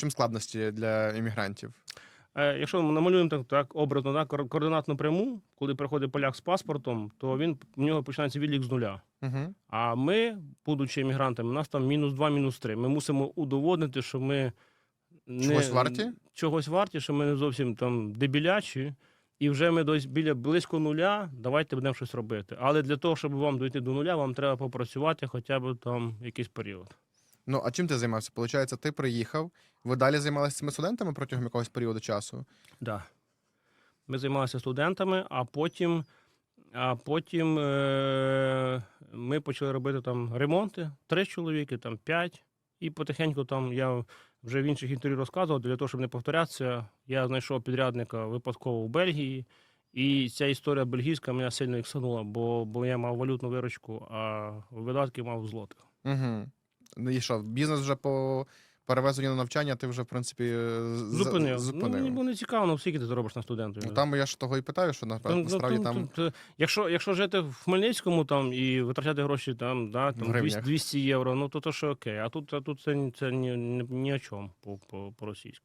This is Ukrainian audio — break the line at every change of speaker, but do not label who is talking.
чим складності для іммігрантів?
Е, Якщо ми намалюємо так, так образно так, координатну пряму, коли приходить поляк з паспортом, то він в нього починається відлік з нуля.
Угу.
А ми, будучи емігрантами, у нас там мінус 2, мінус 3. Ми мусимо удоводнити, що ми не,
Чогось варті?
Чогось варті, що ми не зовсім там дебілячі, і вже ми десь біля близько нуля, давайте будемо щось робити. Але для того, щоб вам дойти до нуля, вам треба попрацювати хоча б там якийсь період.
Ну, а чим ти займався? Получається, ти приїхав, ви далі займалися цими студентами протягом якогось періоду часу?
Да. Ми займалися студентами, а потім, а потім е- ми почали робити там ремонти. Три чоловіки, там п'ять. І потихеньку там я вже в інших інтерв'ю розказував, для того, щоб не повторятися, я знайшов підрядника випадково в Бельгії. І ця історія бельгійська мене сильно іксанула, бо, бо я мав валютну виручку, а видатки мав в злотих.
Угу. Ну і що, бізнес вже по перевезенню на навчання ти вже, в принципі,
Зупинив.
зупинив.
Ну, мені було не цікаво, ну скільки ти заробиш на студенту.
Ну, там я ж того і питаю, що
Там, ну,
насправді
там,
там.
тут, е, якщо, якщо жити в Хмельницькому там і витрачати гроші там, да,
В
там
гривнях.
200, 200 євро, ну то, то що окей. А тут, а тут це, це ні, ні, ні о чому по, по, по російськи.